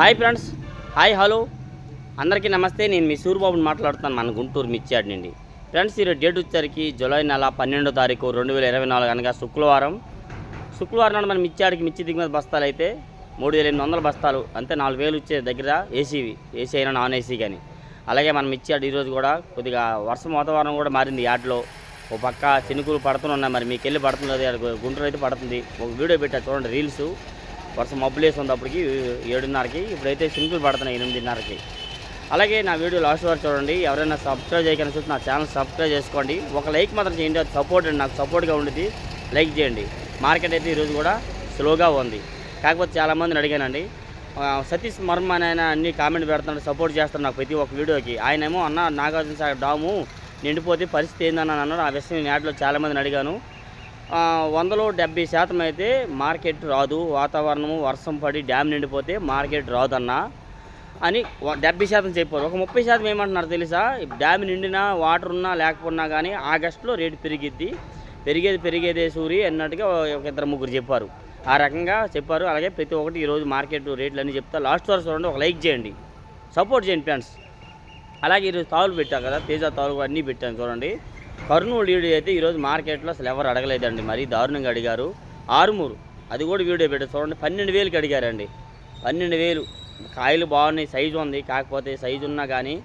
Hi friends. Hi hello. అందరికీ నమస్తే. నేను మీ సూర్యబాబుని మాట్లాడుతున్నాను మన గుంటూరు మిర్చాడ్ నుండి. ఫ్రెండ్స్ ఈరోజు డేట్ వచ్చేసరికి జూలై నెల పన్నెండో తారీఖు రెండు వేల ఇరవై నాలుగు అనగా శుక్రవారం. శుక్రవారం నాడు మన మిర్చియాడికి మిర్చి దిగుమతి బస్తాలు అయితే మూడు వేల ఎనిమిది వందల బస్తాలు అంతే నాలుగు వేలు వచ్చే దగ్గర ఏసీవి ఏసీ అయినా నాన్ ఏసీ కానీ అలాగే మనం మిర్చాడు ఈరోజు కూడా కొద్దిగా వర్షం వాతావరణం కూడా మారింది యాడ్లో. ఓ పక్క చినుకులు పడుతున్నాయి మరి మీకు వెళ్ళి పడుతుంది అది గుంటూరు అయితే పడుతుంది. ఒక వీడియో పెట్టా చూడండి రీల్స్. వర్షం మబ్బులేసి ఉంది ఏడున్నరకి ఇప్పుడైతే సింగిల్ పడుతున్నాయి ఎనిమిదిన్నరకి. అలాగే నా వీడియో లాస్ట్ వరకు చూడండి. ఎవరైనా సబ్స్క్రైబ్ చేయకుండా చూస్తే నా ఛానల్ సబ్స్క్రైబ్ చేసుకోండి. ఒక లైక్ మాత్రం చేయండి. అది సపోర్ట్ అండి. నాకు సపోర్ట్గా ఉండేది లైక్ చేయండి. మార్కెట్ అయితే ఈరోజు కూడా స్లోగా ఉంది. కాకపోతే చాలామందిని అడిగానండి. సతీష్ మర్మ అని ఆయన అన్ని కామెంట్ పెడుతున్నాడు సపోర్ట్ చేస్తాడు నాకు ప్రతి ఒక్క వీడియోకి. ఆయనేమో అన్న నాగార్జున సాగర్ డాము నిండిపోతే పరిస్థితి ఏందని అన్నాడు. ఆ విషయం నేను యాడ్లో చాలామందిని అడిగాను. వందలో డెబ్బై శాతం అయితే మార్కెట్ రాదు. వాతావరణము వర్షం పడి డ్యామ్ నిండిపోతే మార్కెట్ రాదన్నా అని డెబ్బై శాతం చెప్పారు. ఒక ముప్పై శాతం ఏమంటున్నారు తెలుసా? డ్యామ్ నిండినా వాటర్ ఉన్నా లేకపోయినా కానీ ఆగస్టులో రేటు పెరిగిద్ది. పెరిగేది పెరిగేదే సూరి అన్నట్టుగా ఒక ఇద్దరు ముగ్గురు చెప్పారు. ఆ రకంగా చెప్పారు. అలాగే ప్రతి ఒక్కటి ఈరోజు మార్కెట్ రేట్లు అన్నీ చెప్తా. లాస్ట్ వరకు చూడండి ఒక లైక్ చేయండి. సపోర్ట్ చేయండి ఫ్రెండ్స్. అలాగే ఈరోజు తావులు పెట్టాం కదా తేజ తావులు అన్నీ పెట్టాను చూడండి. కర్నూలు వీడియో అయితే ఈరోజు మార్కెట్లో అసలు ఎవరు అడగలేదండి. మరీ దారుణంగా అడిగారు. ఆరుమూరు. అది కూడా వీడియో పెట్టారు. చూడండి పన్నెండు వేలకి అడిగారండి. పన్నెండు వేలు. కాయలు బాగున్నాయి సైజు ఉంది. కాకపోతే సైజు ఉన్నా కానీ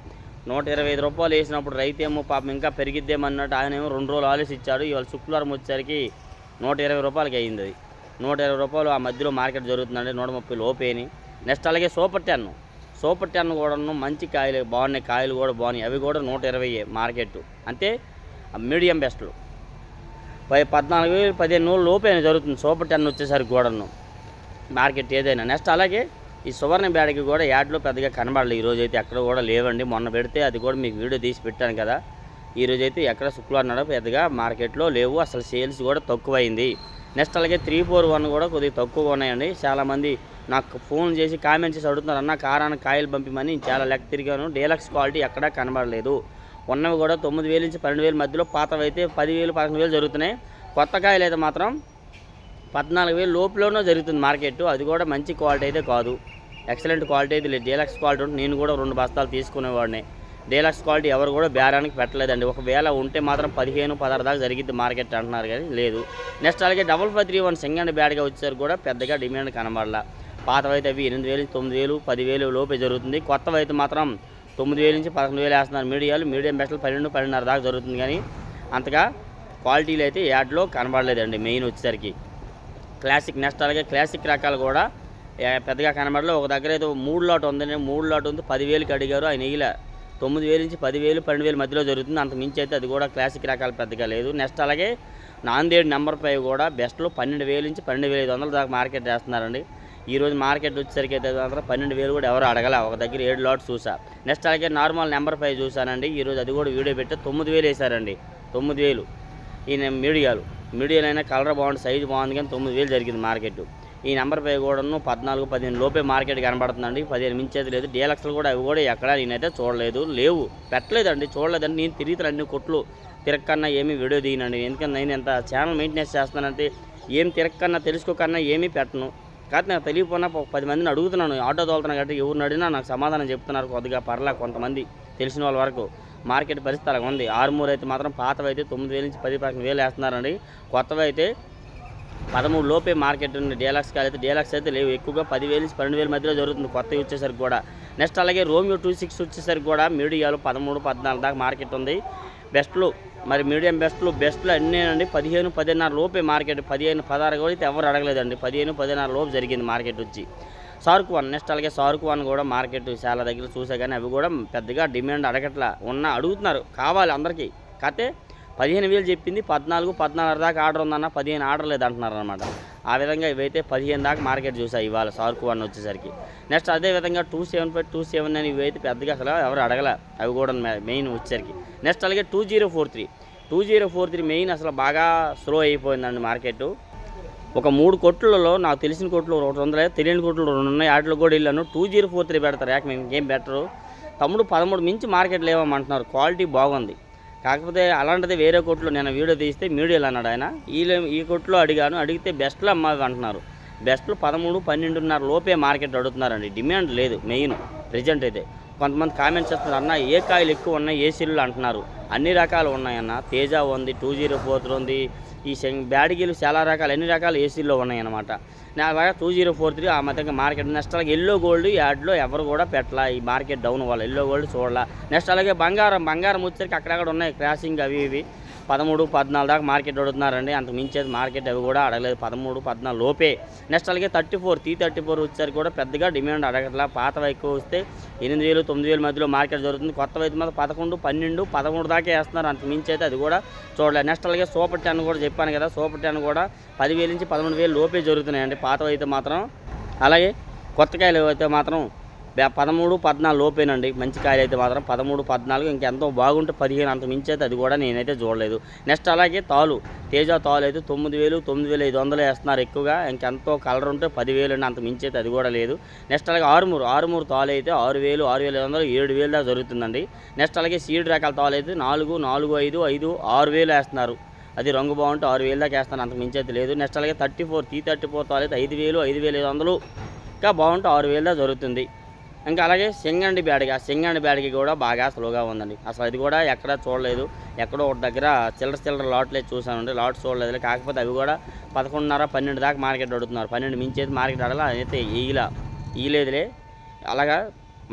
నూట ఇరవై ఐదు రూపాయలు వేసినప్పుడు రైతు ఏమో పాపం ఇంకా పెరిగిద్దేమన్నట్టు ఆయన ఏమో రెండు రోజులు ఆలోచి ఇచ్చాడు ఇవాళ శుక్రవారం వచ్చేసరికి నూట ఇరవై రూపాయలకి అయింది. అది నూట ఇరవై రూపాయలు ఆ మధ్యలో మార్కెట్ జరుగుతుందండి. నూట ముప్పై లోపేని నెక్స్ట్ అలాగే సూపర్ టెన్. సూపర్ టెన్ కూడాను మంచి కాయలు బాగున్నాయి. కాయలు కూడా బాగున్నాయి. అవి కూడా నూట ఇరవై మార్కెట్. అంతే మీడియం బెస్ట్లు. పై పద్నాలుగు వేలు పదిహేను నూరు లోపైన జరుగుతుంది. సూపర్ టెన్ వచ్చేసరికి కూడాను మార్కెట్ ఏదైనా. నెక్స్ట్ అలాగే ఈ సువర్ణ బ్యాడ్కి కూడా యాడ్లో పెద్దగా కనబడలేదు ఈరోజు అయితే ఎక్కడ కూడా లేవండి. మొన్న పెడితే అది కూడా మీకు వీడియో తీసి పెట్టాను కదా. ఈరోజు అయితే ఎక్కడ శుక్రవారం నాడు పెద్దగా మార్కెట్లో లేవు. అసలు సేల్స్ కూడా తక్కువైంది. నెక్స్ట్ అలాగే త్రీ ఫోర్ వన్ కూడా కొద్దిగా తక్కువగా ఉన్నాయండి. చాలామంది నాకు ఫోన్ చేసి కామెంట్ చేసి అడుగుతున్నారు అన్న కారాన్ని కాయలు పంపిమని. చాలా లెక్క తిరిగాను. డీలక్స్ క్వాలిటీ ఎక్కడా కనబడలేదు. ఉన్నవి కూడా తొమ్మిది వేలు నుంచి పన్నెండు వేల మధ్యలో పాతవి అయితే పదివేలు పదకొండు వేలు జరుగుతున్నాయి. కొత్త కాయలు అయితే మాత్రం పద్నాలుగు వేలు లోపలనే జరుగుతుంది మార్కెట్. అది కూడా మంచి క్వాలిటీ అయితే కాదు. ఎక్సలెంట్ క్వాలిటీ అయితే లేదు. డీలక్స్ క్వాలిటీ ఉంటే నేను కూడా రెండు బస్తాలు తీసుకునేవాడిని. డీలక్స్ క్వాలిటీ ఎవరు కూడా బేరానికి పెట్టలేదండి. ఒకవేళ ఉంటే మాత్రం పదిహేను పదహారు దాకా జరిగింది మార్కెట్ అంటున్నారు కానీ లేదు. నెక్స్ట్ అలాగే డబల్ ఫైవ్ త్రీ వన్ సింగండ్ బ్యాడ్గా వచ్చేసరికి కూడా పెద్దగా డిమాండ్ కనబడాల. పాతవైతే అవి ఎనిమిది వేలు తొమ్మిది వేలు పదివేలు లోపే జరుగుతుంది. కొత్తవి అయితే మాత్రం తొమ్మిది వేలు నుంచి పదకొండు వేలు వేస్తున్నారు మీడియాలు. మీడియం బెస్ట్లు పన్నెండు పన్నెండున్నర దాకా జరుగుతుంది కానీ అంతగా క్వాలిటీలు అయితే యాడ్లో కనబడలేదండి మెయిన్ వచ్చేసరికి. క్లాసిక్ నెక్స్ట్ అలాగే క్లాసిక్ రకాలు కూడా పెద్దగా కనబడలేదు ఒక దగ్గర అయితే మూడు లాట్ ఉందండి. మూడు లాట్ ఉంది. పదివేలకి అడిగారు. ఆయన నెయ్యిల తొమ్మిది వేలు నుంచి పదివేలు పన్నెండు వేలు మధ్యలో జరుగుతుంది. అంత మించి అయితే అది కూడా క్లాసిక్ రకాలు పెద్దగా లేదు. నెక్స్ట్ అలాగే నాందేడ్ నెంబర్ ఫైవ్ కూడా బెస్ట్లో పన్నెండు వేలు నుంచి పన్నెండు వేల ఐదు వందల దాకా మార్కెట్ వేస్తున్నారండి ఈరోజు మార్కెట్ వచ్చేసరికి అయితే మాత్రం పన్నెండు వేలు కూడా ఎవరు అడగలే. ఒక దగ్గర ఏడు లాట్ చూసా. నెక్స్ట్ అలాగే నార్మల్ నెంబర్ ఫైవ్ చూసానండి. ఈరోజు అది కూడా వీడియో పెట్టి. తొమ్మిది వేలు వేసారండి తొమ్మిది వేలు. ఈయన మీడియాలు మీడియాలు అయినా కలర్ బాగుంది సైజు బాగుంది కానీ తొమ్మిది వేలు జరిగింది మార్కెట్. ఈ నెంబర్ పై కూడాను పద్నాలుగు పదిహేను లోపే మార్కెట్ కనబడుతుందండి. పదిహేను మించేది లేదు. డీలక్స్లు కూడా అవి కూడా ఎక్కడ నేనైతే చూడలేదు. లేవు. పెట్టలేదండి. చూడలేదండి. నేను తిరిగితే అన్ని కొట్లు. తిరక్కన్నా ఏమీ వీడియో తీయనండి. ఎందుకంటే నేను ఎంత ఛానల్ మెయింటెనెన్స్ చేస్తానంటే ఏం తిరక్కన్నా తెలుసుకోకన్నా ఏమీ పెట్టను. కాబట్టి నాకు తెలియకపోయినా పది మందిని అడుగుతున్నాను. ఆటో తోలుతున్నాను కాబట్టి ఎవరిని అడిగినా నాకు సమాధానం చెప్తున్నారు కొద్దిగా పర్లా కొంతమంది తెలిసిన వాళ్ళ వరకు. మార్కెట్ పరిస్థితి అలాగ ఉంది. ఆరుమూరు అయితే మాత్రం పాతవి అయితే తొమ్మిది వేల నుంచి పది పదకొండు వేలు వేస్తున్నారండి. కొత్తవి అయితే పదమూడు లోపే మార్కెట్ ఉంది. డీలాక్స్ కాదు అయితే అయితే లేవు. ఎక్కువగా పదివేల నుంచి పన్నెండు వేల మధ్యలో జరుగుతుంది కొత్తవి వచ్చేసరికి కూడా. నెక్స్ట్ అలాగే రోమియో టూ సిక్స్ వచ్చేసరికి కూడా మీడియాలో పదమూడు పద్నాలుగు దాకా మార్కెట్ ఉంది. బెస్ట్లు మరి మీడియం బెస్ట్లు బెస్ట్లు అన్నీ అండి పదిహేను పదిన్నర లోపే మార్కెట్. పదిహేను పదహారు కూడా అయితే ఎవరు అడగలేదండి. పదిహేను పదిన్నర లోపు జరిగింది మార్కెట్ వచ్చి. సార్క్ వన్ నెక్స్ట్ అలాగే సార్క్ వన్ కూడా మార్కెట్ చాలా దగ్గర చూసా కానీ అవి కూడా పెద్దగా డిమాండ్ అడగట్లా ఉన్న అడుగుతున్నారు. కావాలి అందరికీ. కాకపోతే పదిహేను వేలు చెప్పింది పద్నాలుగు పద్నాలుగు దాకా ఆర్డర్ ఉందన్న పదిహేను ఆర్డర్ లేదు అంటున్నారు అనమాట ఆ విధంగా ఇవైతే పదిహేను దాకా మార్కెట్ చూసాయి ఇవాళ సార్క్ వన్ వచ్చేసరికి. నెక్స్ట్ అదే విధంగా two seven five two seven అని ఇవైతే పెద్దగా అసలు ఎవరు అడగల. అవి కూడా మెయిన్ వచ్చేసరికి. నెక్స్ట్ అలాగే two zero four three. Two zero four three main అసలు బాగా స్లో అయిపోయిందండి మార్కెట్ ఒక మూడు కోట్లలో నాకు తెలిసిన కోట్లు ఒకటి వందలే తెలియని కోట్లు రెండు ఉన్నాయి. వాటిలో కూడా వెళ్ళాను టూ జీరో ఫోర్ త్రీ పెడతారు. యాక్ మేము ఇంకేం బెటరు? తమ్ముడు పదమూడు మించి మార్కెట్ లేవమంటున్నారు క్వాలిటీ బాగుంది. కాకపోతే అలాంటిది వేరే కోర్టులో నేను వీడియో తీస్తే మీడియాలో అన్నాడు ఆయన. ఈ ఈ కోర్టులో అడిగాను అడిగితే బెస్ట్లో అమ్మాయి అంటున్నారు. బెస్ట్లు పదమూడు పన్నెండున్నర లోపే మార్కెట్ అడుగుతున్నారండి. డిమాండ్ లేదు మెయిన్ ప్రజెంట్ అయితే. కొంతమంది కామెంట్స్ చేస్తున్నారు అన్న ఏ కాయలు ఎక్కువ ఉన్నాయి? ఏ సిల్లు అంటున్నారు. అన్ని రకాలు ఉన్నాయన్న. తేజ ఉంది టూ జీరో ఫోర్ ఉంది ఈ బ్యాడిగీలు చాలా రకాలు అన్ని రకాల ఏసీల్లో ఉన్నాయన్నమాట. నా టూ జీరో ఫోర్ త్రీ ఆ మధ్య మార్కెట్ నెక్స్ట్ అలాగే ఎల్లో గోల్డ్ యాడ్లో ఎవరు కూడా పెట్టలా ఈ మార్కెట్ డౌన్ వల్ల ఎల్లో గోల్డ్ చూడాల. నెక్స్ట్ అలాగే బంగారం బంగారం వచ్చేసరికి అక్కడక్కడ ఉన్నాయి క్రాసింగ్ అవి ఇవి. పదమూడు పద్నాలుగు దాకా మార్కెట్ అడుగుతున్నారండి. అంత మించేది మార్కెట్ అవి కూడా అడగలేదు. పదమూడు పద్నాలుగు లోపే. నెక్స్ట్ అలాగే thirty four T thirty four వచ్చేసరికి కూడా పెద్దగా డిమాండ్ అడగట్లా. పాతవి ఎక్కువ వస్తే ఎనిమిది వేలు తొమ్మిది వేల మధ్యలో మార్కెట్ జరుగుతుంది. కొత్త వైపు మాత్రం పదకొండు పన్నెండు పదమూడు దాకా వేస్తున్నారు. అంత మించి అయితే అది కూడా చూడలేదు. నెక్స్ట్ అలాగే సూపర్ టెన్ కూడా చెప్పాను కదా. సూపర్ టెన్ కూడా పదివేల నుంచి పదమూడు వేలు లోపే జరుగుతున్నాయండి. పాతవి అయితే మాత్రం. అలాగే కొత్త కాయలు అయితే మాత్రం పదమూడు పద్నాలుగు లోపేనండి. మంచి కాయలు అయితే మాత్రం పదమూడు పద్నాలుగు ఇంకెంతో బాగుంటే పదిహేను అంత మించి అయితే అది కూడా నేనైతే చూడలేదు. నెక్స్ట్ అలాగే తాలు. తేజ తాలు అయితే తొమ్మిది వేలు తొమ్మిది వేలు ఐదు వందలు వేస్తున్నారు ఎక్కువగా. ఇంకెంతో కలర్ ఉంటే పదివేలు అండి అంత మించి అయితే అది కూడా లేదు. నెక్స్ట్ అలాగే ఆరుమూరు. ఆరుమూరు తాలు అయితే ఆరు వేలు ఆరు వేల ఐదు వందలు ఏడు వేలు దాకా జరుగుతుందండి. నెక్స్ట్ అలాగే సీడ్ రకాల తాలు అయితే నాలుగు నాలుగు ఐదు ఐదు ఆరు వేలు వేస్తున్నారు. అది రంగు బాగుంటే ఆరు వేలు దాకా వేస్తాను అంత మించి అయితే లేదు. నెక్స్ట్ అలాగే thirty four T thirty four తాలు అయితే ఐదు వేలు ఐదు వేల ఐదు వందలు ఇంకా బాగుంటే ఆరు వేలు దాకా జరుగుతుంది. ఇంకా అలాగే సింగండి బ్యాడ్కి ఆ సింగండి బ్యాడ్కి కూడా బాగా స్లోగా ఉందండి. అసలు అది కూడా ఎక్కడ చూడలేదు. ఎక్కడో ఒక దగ్గర చిల్లర చిల్లర లాట్లే చూసానండి లాట్ చూడలేదు. కాకపోతే అవి కూడా పదకొండున్నర పన్నెండు దాకా మార్కెట్ అడుగుతున్నారు పన్నెండు మించేది మార్కెట్ అడగల అయితే ఈలా ఈలేదులే అలాగా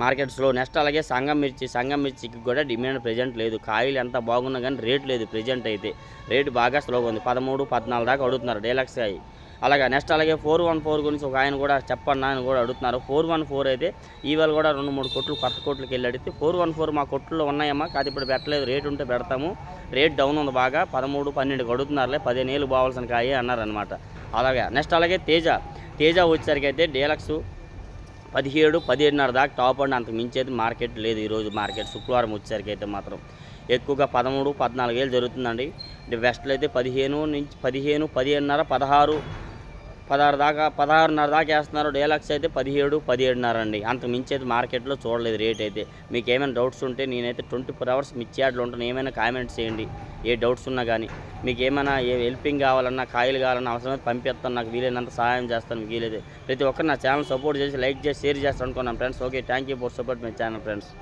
మార్కెట్ స్లో. నెక్స్ట్ అలాగే సంగం మిర్చి సంగం మిర్చికి కూడా డిమాండ్ ప్రజెంట్ లేదు. కాయలు ఎంత బాగున్నా కానీ రేట్ లేదు ప్రజెంట్ అయితే. రేటు బాగా స్లోగా ఉంది. పదమూడు పద్నాలుగు దాకా అడుగుతున్నారు. డీలక్స్ కాయి. అలాగే నెక్స్ట్ అలాగే ఫోర్ వన్ ఫోర్ గురించి ఒక ఆయన కూడా చెప్పండి ఆయన కూడా అడుగుతున్నారు. ఫోర్ వన్ ఫోర్ అయితే ఈవేళ కూడా రెండు మూడు కొట్లు కొత్త కొట్లకి వెళ్ళి అడిగితే ఫోర్ వన్ ఫోర్ మా కొట్లో ఉన్నాయమ్మా కాదు ఇప్పుడు పెట్టలేదు రేట్ ఉంటే పెడతాము. రేట్ డౌన్ ఉంది బాగా పదమూడు పన్నెండుకి అడుగుతున్నారులే పదిహేను ఏళ్ళు బావాల్సిన కాయ అన్నారనమాట అలాగే నెక్స్ట్ అలాగే తేజ తేజ వచ్చేసరికి అయితే డీలక్స్ పదిహేడు పదిహేడున్నర దాకా టాప్ అండ్ అంత మించేది మార్కెట్ లేదు ఈరోజు మార్కెట్. శుక్రవారం వచ్చేసరికి అయితే మాత్రం ఎక్కువగా పదమూడు పద్నాలుగు వేలు జరుగుతుందండి. అంటే వెస్ట్లో అయితే పదిహేను నుంచి పదిహేను పదిహేనున్నర పదహారు పదహారు దాకా పదహారున్నర దాకా వేస్తున్నారు. డేలక్స్ అయితే పదిహేడు పదిహేడున్నర అండి. అంత మించేది మార్కెట్లో చూడలేదు రేట్ అయితే. మీకు ఏమైనా డౌట్స్ ఉంటే నేనైతే ట్వంటీ ఫోర్ అవర్స్ మీ ఉంటాను ఏమైనా కామెంట్స్ చేయండి. ఏ డౌట్స్ ఉన్నా కానీ మీకు ఏమైనా ఏ హెల్పింగ్ కావాలన్నా కాయలు కావాలన్నా అవసరమైతే పంపిస్తాను. నాకు వీలైనంత సహాయం చేస్తాను. మీకు వీలైతే ప్రతి ఒక్కరు నా ఛానల్ సపోర్ట్ చేసి లైక్ చేసి షేర్ చేస్తాను అనుకున్నాను friends okay. Thank you for support my channel friends.